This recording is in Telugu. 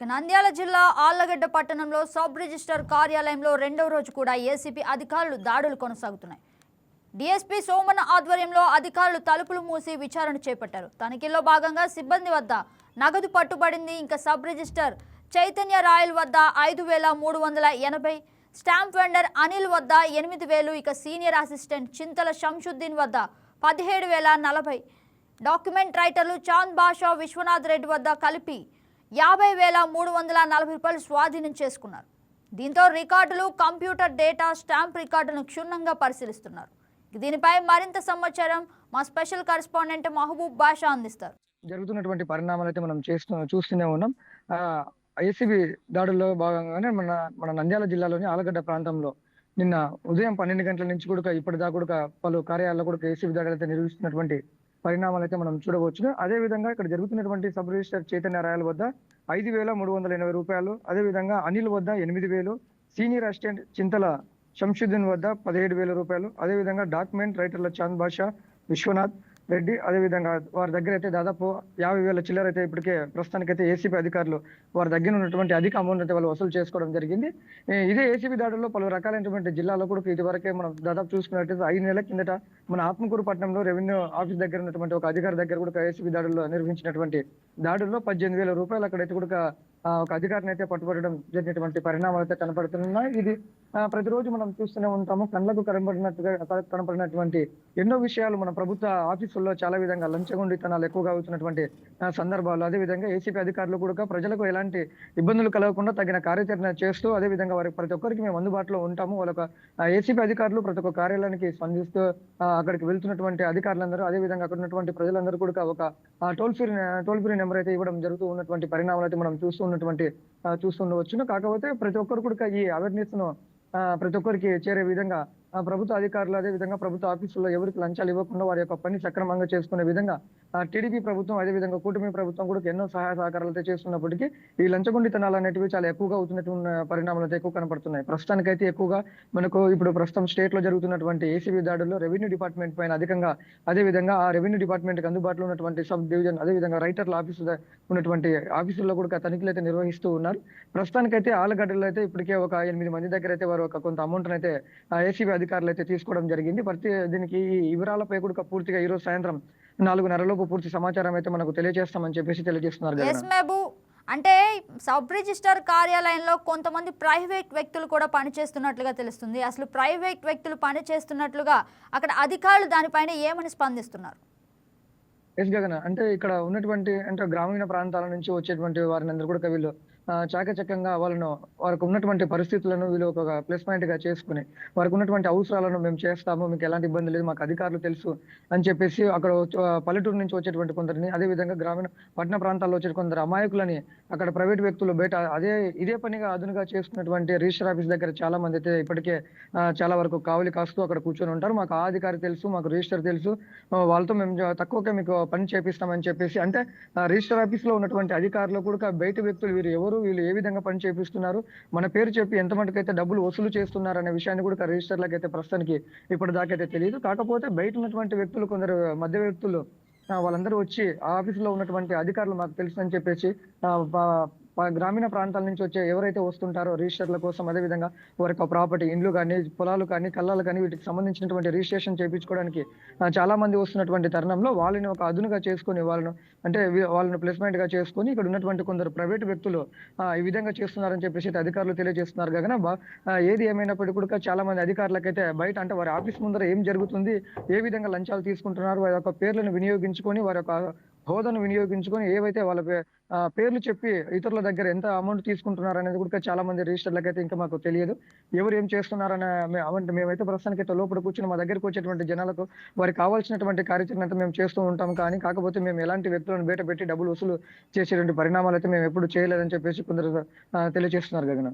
ఇక నంద్యాల జిల్లా ఆళ్ళగడ్డ పట్టణంలో సబ్ రిజిస్టర్ కార్యాలయంలో రెండవ రోజు కూడా ఏసీపీ అధికారులు దాడులు కొనసాగుతున్నాయి. డీఎస్పీ సోమన్న ఆధ్వర్యంలో అధికారులు తలుపులు మూసి విచారణ చేపట్టారు. తనిఖీల్లో భాగంగా సిబ్బంది వద్ద నగదు పట్టుబడింది. ఇంకా సబ్ రిజిస్టర్ చైతన్య రాయల్ వద్ద ఐదు వేల మూడు వందల ఎనభై స్టాంప్ వెండర్ అనిల్ వద్ద ఎనిమిది వేలు ఇక సీనియర్ అసిస్టెంట్ చింతల శంషుద్దీన్ వద్ద పదిహేడు వేల నలభై. డాక్యుమెంట్ రైటర్లు చాంద్ బాషా విశ్వనాథ్ రెడ్డి వద్ద కలిపి యాభై వేల మూడు వందల నలభై రూపాయలు స్వాధీనం చేసుకున్నారు. దీంతో రికార్డులు కంప్యూటర్ డేటా స్టాంప్ రికార్డులను క్షుణ్ణంగా పరిశీలిస్తున్నారు. దీనిపై మరింత సమాచారం మా స్పెషల్ కరెస్పాండెంట్ మహబూబ్ బాషా అందిస్తారు. జరుగుతున్నటువంటి పరిణామాలు అయితే మనం చేస్తూ చూస్తూనే ఉన్నాం. ఏసీబీ దాడుల్లో భాగంగానే మన మన నంద్యాల జిల్లాలోని ఆలగడ్డ ప్రాంతంలో నిన్న ఉదయం పన్నెండు గంటల నుంచి కూడా ఇప్పటిదాకా కూడా పలు కార్యాలయాల్లో కూడా ఏసీబీ దాడులు అయితే నిర్వహిస్తున్నటువంటి పరిణామాలు అయితే మనం చూడవచ్చు. అదే విధంగా ఇక్కడ జరుగుతున్నటువంటి సబ్ రిజిస్టర్ చైతన్య రాయల వద్ద ఐదు వేల మూడు వందల ఎనభై రూపాయలు. అదే విధంగా అనిల్ వద్ద ఎనిమిది వేలు. సీనియర్ అసిస్టెంట్ చింతల శంషుద్దీన్ వద్ద పదిహేడు వేల రూపాయలు. అదే విధంగా డాక్యుమెంట్ రైటర్ల చాంద్ బాషా విశ్వనాథ్ రెడ్డి అదే విధంగా వారి దగ్గర అయితే దాదాపు యాభై వేల చిల్లర అయితే ఇప్పటికే ప్రస్తుతానికైతే ఏసీపీ అధికారులు వారి దగ్గర ఉన్నటువంటి అధిక అమౌంట్ అయితే వాళ్ళు వసూలు చేసుకోవడం జరిగింది. ఇదే ఏసీబీ దాడుల్లో పలు రకాలైనటువంటి జిల్లాలో కూడా ఇదివరకే మనం దాదాపు చూసుకున్నట్లయితే ఐదు నెలల కిందట మన ఆత్మకూరు పట్టణంలో రెవెన్యూ ఆఫీస్ దగ్గర ఉన్నటువంటి ఒక అధికారి దగ్గర కూడా ఏసీబీ దాడుల్లో నిర్వహించినటువంటి దాడుల్లో పద్దెనిమిది వేల రూపాయలు అక్కడైతే కూడా ఒక అధికారిని అయితే పట్టుబడడం జరిగినటువంటి పరిణామాలు అయితే కనపడుతున్నాయి. ఇది ప్రతిరోజు మనం చూస్తూనే ఉంటాము. కళ్ళకు కనబడినట్టుగా కనపడినటువంటి ఎన్నో విషయాలు మన ప్రభుత్వ ఆఫీసుల్లో చాలా విధంగా లంచగొండితనాలు ఎక్కువగా అవుతున్నటువంటి సందర్భాలు అదే విధంగా ఏసీపీ అధికారులు కూడా ప్రజలకు ఎలాంటి ఇబ్బందులు కలగకుండా తగిన కార్యాచరణ చేస్తూ అదే విధంగా వారికి ప్రతి ఒక్కరికి మేము అందుబాటులో ఉంటాము. వాళ్ళ ఏసీపీ అధికారులు ప్రతి ఒక్క కార్యాలయానికి స్పందిస్తూ అక్కడికి వెళ్తున్నటువంటి అధికారులందరూ అదే విధంగా అక్కడ ఉన్నటువంటి ప్రజలందరూ కూడా ఒక toll free toll free number అయితే ఇవ్వడం జరుగుతూ ఉన్నటువంటి పరిణామాలు అయితే మనం చూస్తూ ఉన్నటువంటి చూస్తుండవచ్చును కాకపోతే ప్రతి ఒక్కరు కూడా ఈ అవేర్నెస్ను ఆ, ప్రతి ఒక్కరికి చేరే విధంగా ప్రభుత్వ అధికారులు అదే విధంగా ప్రభుత్వ ఆఫీసుల్లో ఎవరికి లంచాలు ఇవ్వకుండా వారి యొక్క పని సక్రమంగా చేసుకునే విధంగా టీడీపీ ప్రభుత్వం అదే విధంగా కూటమి ప్రభుత్వం కూడా ఎన్నో సహాయ సహకారాలు అయితే చేస్తున్నప్పటికీ ఈ లంచగొండితనాలు అనేటివి చాలా ఎక్కువగా అవుతున్నటువంటి పరిణామాలు అయితే ఎక్కువ కనపడుతున్నాయి. ప్రస్తుతానికైతే ఎక్కువగా మనకు ఇప్పుడు ప్రస్తుతం స్టేట్లో జరుగుతున్నటువంటి ఏసీబీ దాడుల్లో రెవెన్యూ డిపార్ట్మెంట్ పైన అధికంగా అదే విధంగా ఆ రెవెన్యూ డిపార్ట్మెంట్కి అందుబాటులో ఉన్నటువంటి సబ్ డివిజన్ అదే విధంగా రైటర్ల ఆఫీసు ఉన్నటువంటి ఆఫీసుల్లో కూడా తనిఖీలు అయితే నిర్వహిస్తూ ఉన్నారు. ప్రస్తుతానికైతే ఆలగడ్డలో అయితే ఇప్పటికే ఒక ఎనిమిది మంది దగ్గర అయితే వారు ఒక కొంత అమౌంట్ అయితే ఏసీబీ అధికారులు అయితే తీసుకోవడం జరిగింది. ప్రతి దీనికి ఈ వివరాలపై కూడా పూర్తిగా ఈ రోజు సాయంత్రం నాలుగున్నరలోపు పూర్తి సమాచారం అయితే మనకు తెలియజేస్తామని చెప్పేసి తెలియజేస్తున్నారు అంటే సబ్ రిజిస్టర్ కార్యాలయంలో కొంతమంది ప్రైవేట్ వ్యక్తులు కూడా పనిచేస్తున్నట్లుగా తెలుస్తుంది. అసలు ప్రైవేట్ వ్యక్తులు పనిచేస్తున్నట్లుగా అక్కడ అధికారులు దానిపైన ఏమని స్పందిస్తున్నారు? ఎస్ గగన అంటే ఇక్కడ ఉన్నటువంటి అంటే గ్రామీణ ప్రాంతాల నుంచి వచ్చేటువంటి వారిని అందరూ కూడా వీళ్ళు చాకచక్యంగా వాళ్ళను వారికి ఉన్నటువంటి పరిస్థితులను వీళ్ళు ఒక ప్లస్ పాయింట్గా చేసుకుని వారికి ఉన్నటువంటి అవసరాలను మేము చేస్తాము మీకు ఎలాంటి ఇబ్బంది లేదు మాకు అధికారులు తెలుసు అని చెప్పేసి అక్కడ పల్లెటూరు నుంచి వచ్చేటువంటి కొందరిని అదే విధంగా గ్రామీణ పట్టణ ప్రాంతాల్లో వచ్చే కొందరు అమాయకులని అక్కడ ప్రైవేట్ వ్యక్తులు బయట అదే ఇదే పనిగా అదునుగా చేసుకున్నటువంటి రిజిస్టర్ ఆఫీస్ దగ్గర చాలా మంది అయితే ఇప్పటికే చాలా వరకు కావలి కాస్తూ అక్కడ కూర్చొని ఉంటారు. మాకు ఆ అధికారి తెలుసు మాకు రిజిస్టర్ తెలుసు. వాళ్ళతో మేము తక్కువకే మీకు పని చేపిస్తామని చెప్పేసి అంటే రిజిస్టర్ ఆఫీస్లో ఉన్నటువంటి అధికారులు కూడా బయట వ్యక్తులు వీరు ఎవరు వీళ్ళు ఏ విధంగా పని చేపిస్తున్నారు? మన పేరు చెప్పి ఎంత మటుకైతే డబ్బులు వసూలు చేస్తున్నారు అనే విషయాన్ని కూడా రిజిస్టర్లకు అయితే ప్రస్తుతానికి ఇప్పటిదాకైతే తెలియదు కాకపోతే బయట ఉన్నటువంటి వ్యక్తులు కొందరు మధ్య వ్యక్తులు వాళ్ళందరూ వచ్చి ఆ ఆఫీసులో ఉన్నటువంటి అధికారులు మాకు తెలుసు అని చెప్పేసి గ్రామీణ ప్రాంతాల నుంచి వచ్చే ఎవరైతే వస్తుంటారో రిజిస్టర్ల కోసం అదే విధంగా వారి యొక్క ప్రాపర్టీ ఇండ్లు కానీ పొలాలు కానీ కళ్ళాలు కానీ వీటికి సంబంధించినటువంటి రిజిస్ట్రేషన్ చేయించుకోవడానికి చాలా మంది వస్తున్నటువంటి తరుణంలో వాళ్ళని ఒక అదునుగా చేసుకుని వాళ్ళను అంటే వాళ్ళను వాళ్ళని ప్లేస్మెంట్గా చేసుకొని ఇక్కడ ఉన్నటువంటి కొందరు ప్రైవేట్ వ్యక్తులు ఈ విధంగా చేస్తున్నారని చెప్పేసి అయితే అధికారులు తెలియజేస్తున్నారు. కాగా ఏది ఏమైనప్పటికీ కూడా చాలా మంది అధికారులకైతే బయట అంటే వారి ఆఫీస్ ముందర ఏం జరుగుతుంది ఏ విధంగా లంచాలు తీసుకుంటున్నారు వారి యొక్క పేర్లను వినియోగించుకొని వారి యొక్క హోదాను వినియోగించుకొని ఏవైతే వాళ్ళ పే- పేర్లు చెప్పి ఇతరుల దగ్గర ఎంత అమౌంట్ తీసుకుంటున్నారు అనేది కూడా చాలా మంది రిజిస్టర్లకు అయితే ఇంకా మాకు తెలియదు. ఎవరు ఏం చేస్తున్నారనే అంటే మేమైతే ప్రస్తుతానికి అయితే లోపల కూర్చుని మా దగ్గరకు వచ్చేటువంటి జనాలకు వారికి కావాల్సినటువంటి కార్యాచరణ అయితే మేము చేస్తూ ఉంటాం కానీ కాకపోతే మేము ఎలాంటి వ్యక్తులను బయట పెట్టి డబ్బులు వసూలు చేసేటువంటి పరిణామాలు అయితే మేము ఎప్పుడు చేయలేదని చెప్పేసి కొందరు తెలియజేస్తున్నారు గగన.